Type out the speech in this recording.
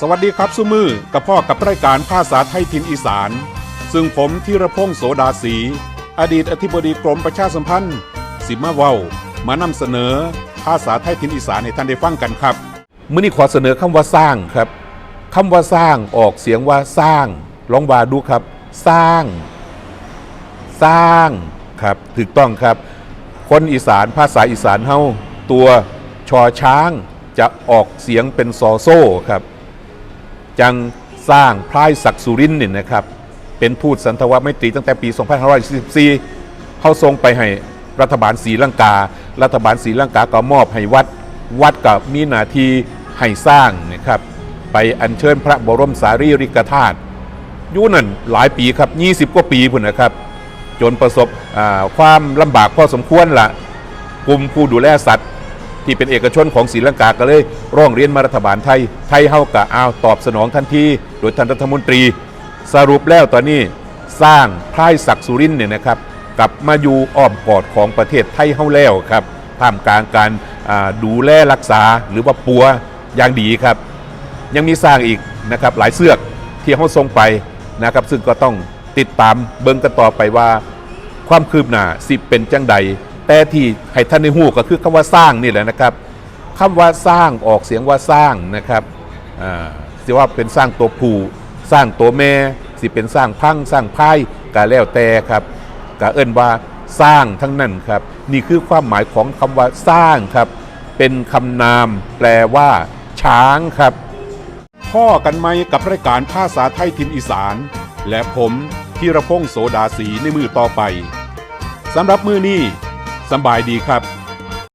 สวัสดีครับสุมือกับพ่อกับรายการภาษาไทยถิ่นอีสาน ซึ่งผมธีรพงศ์โสดาสี อดีตอธิบดีกรมประชาสัมพันธ์ สิมาเว้ามานำเสนอภาษาไทยถิ่นอีสานให้ท่านได้ฟังกันครับมื้อนี้ขอเสนอคำว่าสร้างครับคำว่าสร้างออกเสียงว่าสร้าง ลองว่าดูครับ สร้าง สร้างครับถูกต้องครับ คนอีสานภาษาอีสานเฮาตัวชอช้างจะออกเสียงเป็นซอโซ่ครับ จังสร้างพลายศักดิ์สุรินทร์เนี่ยนะครับเป็นทูตสันทวไมตรีตั้งแต่ปี 2544เขาส่งไปให้รัฐบาลศรีลังกา รัฐบาลศรีลังกาก็มอบให้วัด วัดกับมีนาทีให้สร้างนะครับไปอัญเชิญพระบรมสารีริกธาตุอยู่นั่นหลายปีครับ 20 กว่าปีพุ่นนะครับ จนประสบความลำบากพอสมควรละกลุ่มผู้ดูแลสัตว์ ที่เป็นเอกชนของศรีลังกาก็เลยร้องเรียนมารัฐบาลไทย ไทยเฮากะอ้าวตอบสนองทันทีโดยท่านรัฐมนตรี สรุปแล้วตอนนี้สร้างพายศักสุรินเนี่ยนะครับกลับมาอยู่อ้อมกอดของประเทศไทยเฮาแล้วครับท่ามกลางการดูแลรักษาหรือว่าปัวอย่างดีครับ ยังมีสร้างอีกนะครับหลายเสือกที่เขาส่งไปนะครับซึ่งก็ต้องติดตามเบิ่งกันต่อไปว่า ความคืบหน้าสิเป็นจังใด แต่ที่ให้ท่านในหูก็คือคำว่าสร้างนี่แหละนะครับคำว่าสร้างออกเสียงว่าสร้างนะครับสิว่าเป็นสร้างตัวผู้สร้างตัวแม่สิเป็นสร้างพังสร้างพายกาแล้วแต่ครับกาเอิ้นว่าสร้างทั้งนั้นครับ นี่คือความหมายของคำว่าสร้างครับ เป็นคำนามแปลว่า ช้างครับพ่อกันไหมกับรายการภาษาไทยถิ่นอีสาน และผมธีรพงศ์โสดาสีในมือต่อไปสำหรับมือนี้ สบายดีครับ